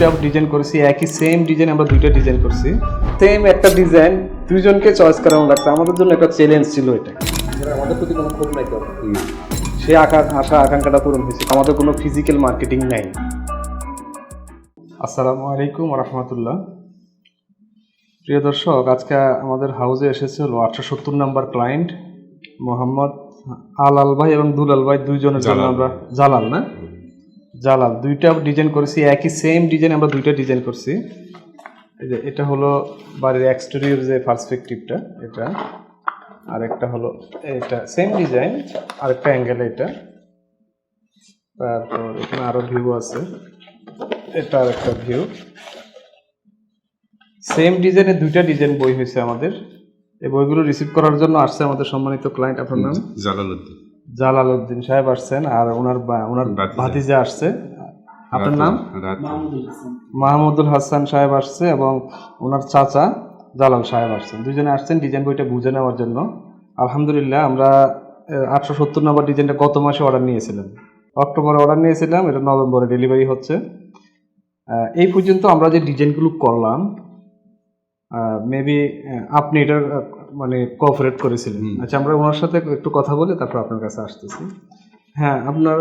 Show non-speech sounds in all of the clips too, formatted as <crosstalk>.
দুইটা ডিজাইন করেছি একই সেম ডিজাইন আমরা দুইটা ডিজাইন করছি। সেম একটা ডিজাইন দুইজনকে চয়েস করানো লাগছে আমাদের জন্য একটা চ্যালেঞ্জ ছিল এটা। আমাদের প্রতি কোনো ক্ষোভ নাই তো? সে আশা আকাঙ্ক্ষাটা পূরণ হয়েছে। আমাদের কোনো ফিজিক্যাল মার্কেটিং নাই। আসসালামু আলাইকুম রহমতুল্লাহ। প্রিয় দর্শক আজকে আমাদের হাউসে এসেছে হলো আটশো সত্তর নাম্বার ক্লায়েন্ট মোহাম্মদ আল আল ভাই এবং দুলাল ভাই দুইজনের জন্য আমরা জালাল না? জালাল, দুইটা ডিজাইন করেছি, একই সেম ডিজাইন আমরা দুইটা ডিজাইন করছি। এই যে এটা হলো বাড়ির এক্সটেরিয়র যে পার্সপেক্টিভটা এটা। আর একটা হলো এটা সেম ডিজাইন আর একটা অ্যাঙ্গেল এটা। তারপর এখানে আরও ভিউ আছে। এটা আর একটা ভিউ সেম ডিজাইনের দুইটা ডিজাইন বই হয়েছে আমাদের। এই বইগুলো রিসিভ করার জন্য আসছে আমাদের সম্মানিত ক্লায়েন্ট আপনার নাম? জালালউদ্দিন জালাল উদ্দিন সাহেব আসছেন আর ওনার বা- ওনার ভাতিজা। আসছে। আপনার নাম? মাহমুদুল হাসান। সাহেব আসছে এবং ওনার চাচা জালাল সাহেব আসছেন। দুজনে আসছেন ডিজাইন বইটা বুঝে নেওয়ার জন্য। আলহামদুলিল্লাহ আমরা আটশো সত্তর নম্বর ডিজাইনটা গত মাসে অর্ডার নিয়েছিলাম। অক্টোবরে অর্ডার নিয়েছিলাম এটা নভেম্বরে ডেলিভারি হচ্ছে। এই পর্যন্ত আমরা যে ডিজাইনগুলো করলাম মেবি আপনি এটার মানে কোঅপারেট করেছিলেন। আচ্ছা আমরা ওনার সাথে একটু কথা বলে তারপর আপনার কাছে আসতেছি। হ্যাঁ আপনার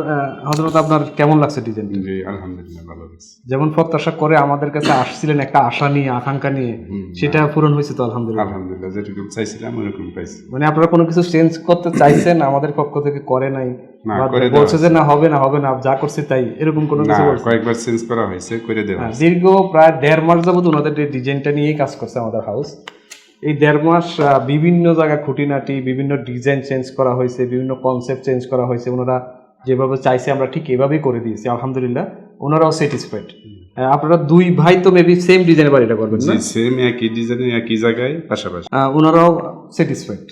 হজরত আপনার কেমন লাগছে ডিজাইন জি আলহামদুলিল্লাহ ভালো লাগছে। যেমন প্রত্যাশা করে আমাদের কাছে আসছিলেন একটা আশা নিয়ে আকাঙ্ক্ষা নিয়ে সেটা পূরণ হয়েছে তো আলহামদুলিল্লাহ। আলহামদুলিল্লাহ যেটুকু চাইছিলাম ওরকম পাইছি। মানে আপনারা কোনো কিছু চেঞ্জ করতে চাইছেন আমাদের পক্ষ থেকে করে নাই? বলছে যে না হবে না হবে না যা করছে তাই এরকম কোনো কিছু কয়েকবার চেঞ্জ করা হয়েছে করে দেওয়া হ্যাঁ, দীর্ঘ প্রায় দেড় মাস যাবত ওনাদের ডিজাইনটা নিয়েই কাজ করছে আমাদের হাউস এই দেড় মাস বিভিন্ন জায়গায় খুঁটিনাটি বিভিন্ন ডিজাইন চেঞ্জ করা হয়েছে বিভিন্ন কনসেপ্ট চেঞ্জ করা হয়েছে। ওনারা যেভাবে চাইছে আমরা ঠিক এভাবেই করে দিয়েছি আলহামদুলিল্লাহ। ওনারাও স্যাটিসফাইড আপনারা দুই ভাই তো মেবি সেম ডিজাইনের বাড়িটা করবেন না? সেম একই ডিজাইনে একই জায়গায় পাশাপাশি। ওনারাও স্যাটিসফাইড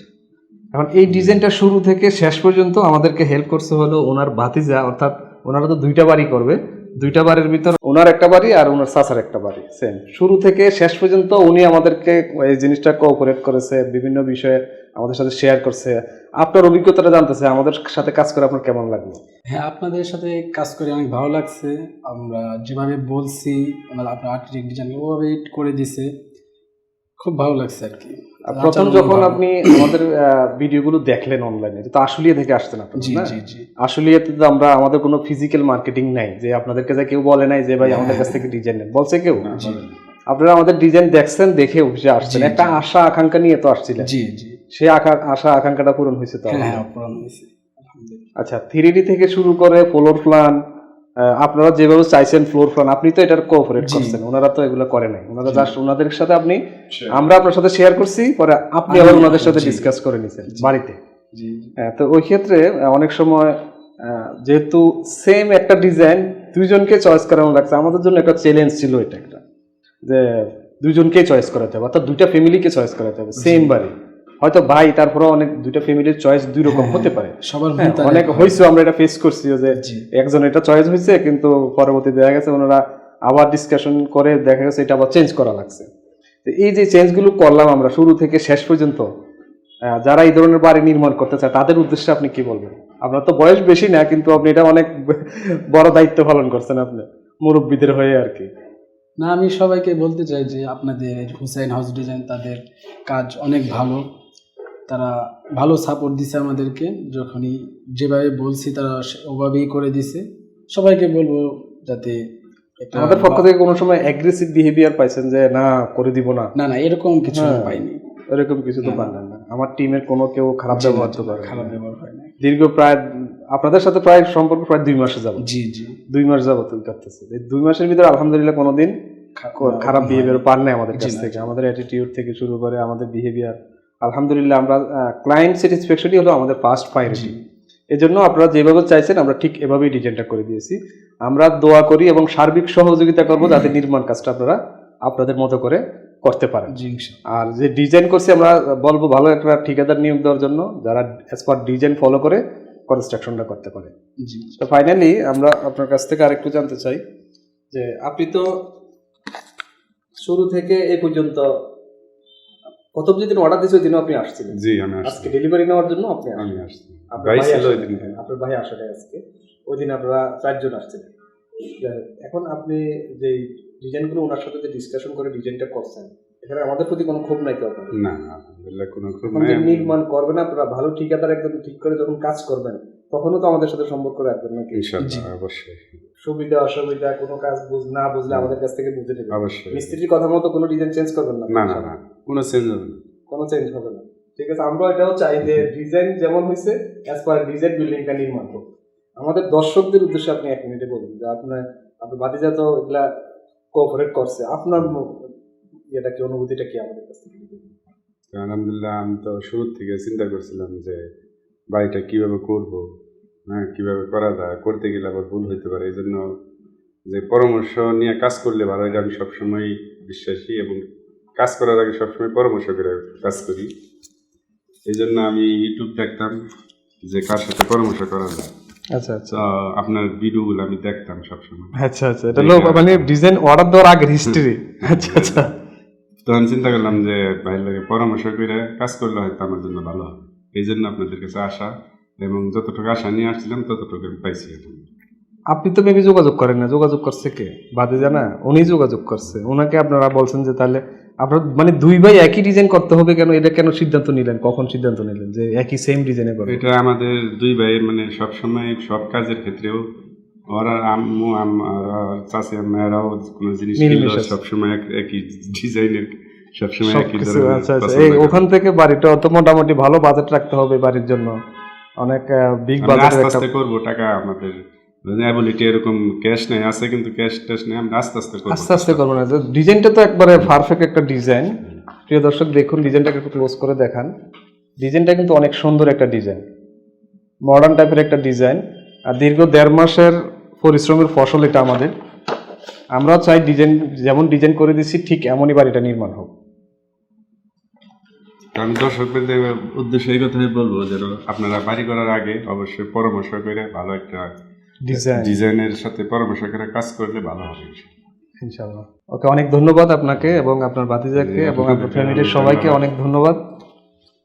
এখন এই ডিজাইনটা শুরু থেকে শেষ পর্যন্ত আমাদেরকে হেল্প করছে হলো ওনার ভাতিজা অর্থাৎ ওনারা তো দুইটা বাড়ি করবে। দুইটা বাড়ির ভিতর ওনার একটা বাড়ি আর ওনার চাচার একটা বাড়ি সেম শুরু থেকে শেষ পর্যন্ত উনি আমাদেরকে এই জিনিসটা কোঅপারেট করেছে, বিভিন্ন বিষয়ে আমাদের সাথে শেয়ার করছে। আপনার অভিজ্ঞতাটা জানতেছে, আমাদের সাথে কাজ করে আপনার কেমন লাগল? হ্যাঁ আপনাদের সাথে কাজ করে অনেক ভালো লাগছে। আমরা যেভাবে বলছি আপনার আর্টিস্টিক ডিজাইন ওভাবে করে দিছে, খুব ভালো লাগছে আর কি। প্রথম যখন আপনি আমাদের ভিডিওগুলো দেখলেন অনলাইনে তো আসলিয়ে থেকে আসতেন আপনারা জি জি জি। আসলে তো আমরা আমাদের কোনো ফিজিক্যাল মার্কেটিং নাই যে আপনাদেরকে যে কেউ বলে নাই যে ভাই আমাদের কাছ থেকে ডিজাইন নেন। বলছে কেউ? আপনারা আমাদের ডিজাইন দেখছেন দেখে অফিসে আসছেন। একটা আশা আকাঙ্ক্ষা নিয়ে তো আসছিলেন। জি জি। সেই আশা আকাঙ্ক্ষাটা পূরণ হয়েছে তো? হ্যাঁ হ্যাঁ পূরণ হয়েছে। আচ্ছা থ্রি থেকে শুরু করে ফ্লোর প্ল্যান আপনারা যেভাবে চাইছেন ফ্লোর প্ল্যান আপনি তো এটার কোঅপারেট করছেন ওনারা তো এগুলো করে নাই। ওনারা জাস্ট ওনাদের সাথে আপনি আমরা আপনার সাথে শেয়ার করছি পরে আপনি আবার ওনাদের সাথে। ডিসকাস করে নিছেন বাড়িতে। জি। হ্যাঁ, তো ওই ক্ষেত্রে অনেক সময় যেহেতু সেম একটা ডিজাইন দুইজনকে চয়েস করানো লাগছে। আমাদের জন্য একটা চ্যালেঞ্জ ছিল এটা একটা যে দুইজনকে চয়েস করাতে হবে অর্থাৎ দুইটা ফ্যামিলিকে চয়েস করাতে হবে সেম বাড়ি। হয়তো ভাই তারপরে অনেক দুইটা ফ্যামিলির চয়েস দুই রকম হ্যাঁ, হতে পারে। সবার হ্যাঁ, অনেক হয়েছে আমরা এটা ফেস করছি যে একজন এটা চয়েস হয়েছে কিন্তু পরবর্তী দেখা গেছে ওনারা আবার ডিসকাশন করে দেখা গেছে এটা আবার চেঞ্জ করা লাগছে। তো এই যে চেঞ্জগুলো করলাম আমরা শুরু থেকে শেষ পর্যন্ত যারা এই ধরনের বাড়ি নির্মাণ করতে চায় তাদের উদ্দেশ্যে আপনি কি বলবেন? আপনার তো বয়স বেশি না কিন্তু আপনি এটা অনেক <laughs> বড় দায়িত্ব পালন করছেন আপনি মুরব্বীদের হয়ে আর কি। না আমি সবাইকে বলতে চাই যে আপনাদের হুসাইন হাউস ডিজাইন তাদের কাজ অনেক ভালো। তারা ভালো সাপোর্ট দিছে আমাদেরকে। যখনই যেভাবে বলছি তারা ওভাবেই করে দিছে। সবাইকে বলব যাতে আমাদের পক্ষ থেকে কোনো সময় অ্যাগ্রেসিভ বিহেভিয়ার পাইছেন যে না করে দিব না। না না এরকম কিছু হ্যাঁ। পাইনি। এরকম কিছু তো না। পারলেন না। আমার টিমের কোনো কেউ খারাপ ব্যবহার তো করে খারাপ ব্যবহার হয় না দীর্ঘ প্রায় আপনাদের সাথে প্রায় সম্পর্ক প্রায় দুই মাসে যাব জি জি। দুই মাস যাবত করতেছে এই দুই মাসের ভিতরে আলহামদুলিল্লাহ কোনোদিন খারাপ বিহেভিয়ার পার নাই আমাদের কাছ থেকে। আমাদের অ্যাটিটিউড থেকে শুরু করে আমাদের বিহেভিয়ার আলহামদুলিল্লাহ আমরা ক্লায়েন্ট স্যাটিসফ্যাকশনই হলো আমাদের ফার্স্ট প্রায়োরিটি এই জন্য আপনারা যেভাবে চাইছেন আমরা ঠিক এভাবেই ডিজাইনটা করে দিয়েছি। আমরা দোয়া করি এবং সার্বিক সহযোগিতা করব যাতে নির্মাণ কাজটা আপনারা আপনাদের মতো করে করতে পারেন। আর যে ডিজাইন করছি আমরা বলব ভালো একটা ঠিকাদার নিয়োগ দেওয়ার জন্য যারা অ্যাজ পার ডিজাইন ফলো করে কনস্ট্রাকশনটা করতে পারে। জি। তো ফাইনালি আমরা আপনার কাছ থেকে আরেকটু জানতে চাই যে আপনি তো শুরু থেকে এ পর্যন্ত প্রথম যেদিন অর্ডার দিয়েছে ওই দিনও আপনি আসছিলেন। জি আমি আজকে ডেলিভারি নেওয়ার জন্য আপনি আমি আসছি। ভাই ছিল ওই দিন আপনার ভাই আসলে আজকে। ওই দিন আপনারা চারজন আসছিলেন। এখন আপনি যে ডিজাইনগুলো ওনার সাথে যে ডিসকাশন করে ডিজাইনটা করছেন এখানে আমাদের প্রতি কোনো ক্ষোভ নাই তো না আলহামদুলিল্লাহ কোনো যখন যে নির্মাণ করবেন আপনারা ভালো ঠিকাদার একদম ঠিক করে যখন কাজ করবেন তখনও তো আমাদের সাথে সম্পর্ক রাখবেন নাকি? ইনশাল্লাহ অবশ্যই। সুবিধা অসুবিধা কোনো কাজ বুঝ না বুঝলে আমাদের কাছ থেকে বুঝে নেবেন। অবশ্যই। মিস্ত্রির কথা মতো কোনো ডিজাইন চেঞ্জ করবেন না? না না না কোনো চেঞ্জ হবে না। কোনো চেঞ্জ হবে না। ঠিক আছে আমরা এটাও চাই যে ডিজাইন যেমন হয়েছে অ্যাজ পার ডিজাইন বিল্ডিংটা নির্মাণ হোক। আমাদের দর্শকদের উদ্দেশ্যে আপনি এক মিনিটে বলুন যে আপনার আপনার বাতিজা তো এগুলা কোঅপারেট করছে। আপনার ম- ইয়েটা কি অনুভূতিটা কি আমাদের কাছ থেকে আলহামদুলিল্লাহ আমি তো শুরু থেকে চিন্তা করছিলাম যে বাড়িটা কীভাবে করব হ্যাঁ কীভাবে করা যায় করতে গেলে আবার ভুল হইতে পারে। এই জন্য যে পরামর্শ নিয়ে কাজ করলে ভালো এটা আমি সবসময় বিশ্বাসী এবং কাজ করার আগে সবসময় পরামর্শ করে কাজ করি। এই জন্য আমি ইউটিউব দেখতাম যে কার সাথে পরামর্শ করা যায়। আচ্ছা আচ্ছা। আপনার ভিডিওগুলো আমি দেখতাম সবসময়। আচ্ছা আচ্ছা। এটা মানে ডিজাইন অর্ডার দেওয়ার আগের হিস্ট্রি আচ্ছা আচ্ছা। তো আমি চিন্তা করলাম যে ভাইয়ের লাগে পরামর্শ করে কাজ করলে হয়তো আমার জন্য ভালো হবে। এই জন্য আপনাদের কাছে আসা এবং যতটুকু আশা নিয়ে আসছিলাম ততটুকু আমি পাইছি আপনি তো মেবি যোগাযোগ করেন না। যোগাযোগ করছে কে? বাদে জানা উনি যোগাযোগ করছে। ওনাকে আপনারা বলছেন যে তাহলে আপনার মানে দুই ভাই একই ডিজাইন করতে হবে কেন? এটা কেন সিদ্ধান্ত নিলেন? কখন সিদ্ধান্ত নিলেন যে একই সেম ডিজাইনে করবেন? এটা আমাদের দুই ভাইয়ের মানে সব সময় সব কাজের ক্ষেত্রেও ওরা আম্মু আমার চাষি আম্মারাও কোনো জিনিস মিল কিনলেও মিশ আছে। সবসময় এক- একই ডিজাইনের সবসময় একই সবকিছু ধরনের পছন্দ এই করে। ওখান থেকে বাড়িটা তো মোটামুটি ভালো বাজেট রাখতে হবে বাড়ির জন্য। অনেক বিগ আমরা আস্তে একটা আস্তে করব টাকা আমাদের অ্যাবিলিটি এরকম ক্যাশ নেই আছে কিন্তু ক্যাশ ট্যাশ নেই আমরা আস্তে আস্তে করব। আস্তে আস্তে করব না। ডিজাইনটা তো একবারে পারফেক্ট একটা ডিজাইন প্রিয় দর্শক দেখুন ডিজাইনটাকে একটু ক্লোজ করে দেখান। ডিজাইনটা কিন্তু অনেক সুন্দর একটা ডিজাইন মডার্ন টাইপের একটা ডিজাইন আর দীর্ঘ দেড় মাসের পরিশ্রমের ফসল এটা আমাদের। আমরা চাই ডিজাইন যেমন ডিজাইন করে দিচ্ছি ঠিক এমনই বাড়িটা নির্মাণ হোক। আমি দর্শকদের উদ্দেশ্যে এই কথাই বলব যে আপনারা বাড়ি করার আগে অবশ্যই পরামর্শ করে ভালো একটা ডিজাইন ডিজাইনের সাথে পরামর্শ করে কাজ করলে ভালো হবে ইনশাআল্লাহ। ওকে অনেক ধন্যবাদ আপনাকে এবং আপনার বাতিজাকে এবং আপনার ফ্যামিলির সবাইকে অনেক ধন্যবাদ।